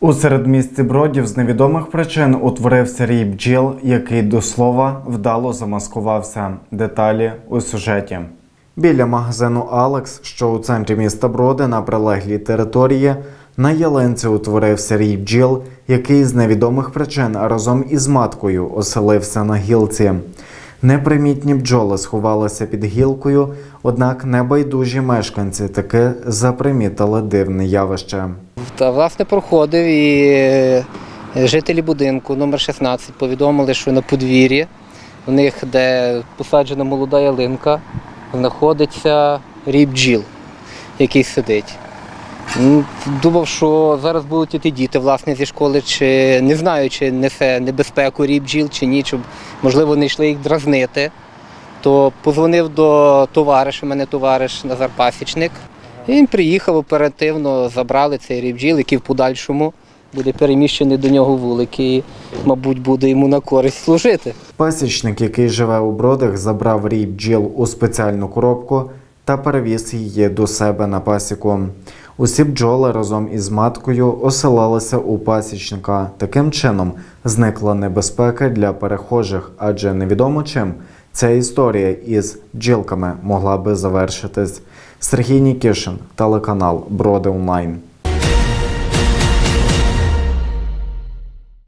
У середмісті бродів з невідомих причин утворився рій бджіл, який до слова вдало замаскувався. Деталі у сюжеті. Біля магазину Алекс, що у центрі міста Броди на прилеглій території, на ялинці утворився рій бджіл, який з невідомих причин разом із маткою оселився на гілці. Непримітні бджоли сховалися під гілкою, однак небайдужі мешканці таки запримітили дивне явище. Та власне проходив і е, жителі будинку номер 16 повідомили, що на подвір'ї у них, де посаджена молода ялинка, знаходиться рій бджіл, який сидить. Думав, що зараз будуть іти діти власне зі школи, чи не знаю, чи несе небезпеку рій бджіл чи ні, щоб можливо не йшли їх дразнити. То позвонив до товариша, у мене товариш Назар Пасічник. Він приїхав оперативно, забрали цей рій бджіл, який в подальшому буде переміщений до нього вулик і, мабуть, буде йому на користь служити. Пасічник, який живе у бродах, забрав рій бджіл у спеціальну коробку та перевіз її до себе на пасіку. Усі бджоли разом із маткою оселилися у пасічника. Таким чином зникла небезпека для перехожих, адже невідомо чим ця історія із бджілками могла би завершитись. Сергій Нікішин, телеканал Броди Онлайн.